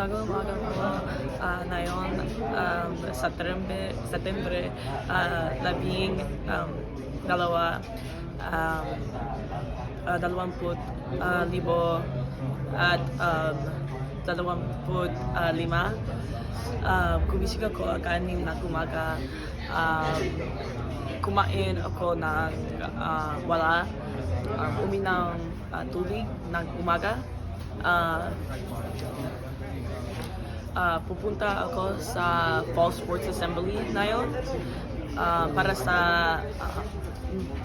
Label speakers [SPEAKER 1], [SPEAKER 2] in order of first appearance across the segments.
[SPEAKER 1] Magandang umaga po. Ah, ngayon, um, September, September ah, labing um, dalawa, um, ah, dalawamput ah, libo at um, dalawamput ah, lima. Uh, kumising ako kanin na umaga. Um, kumain ako ng ah, wala. Um, uminang ah, tubig ng umaga. Ah, Ah, pupunta ako sa Fall Sports Assembly na yun ah, para sa ah,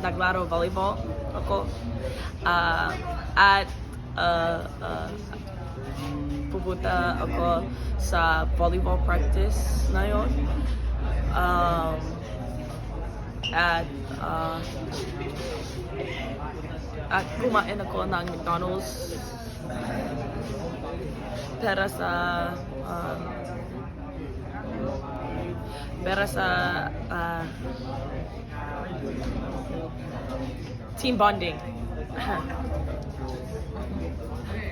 [SPEAKER 1] naglaro volleyball ako. Ah, at ah, ah, pupunta ako sa volleyball practice na yun. Um, at ah, at kumain ako ng McDonald's para sa um, para sa ah, team bonding.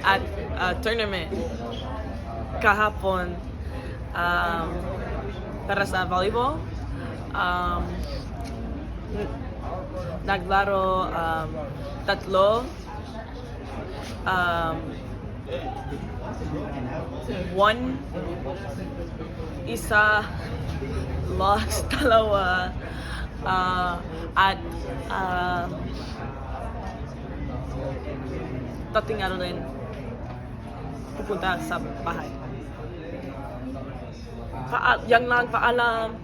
[SPEAKER 1] At ah, tournament. Kahapon um, para sa volleyball. Um, naglaro um, tatlo um, one isa lost dalawa uh, at uh, tating ano rin pupunta sa bahay. Paa, yan lang paalam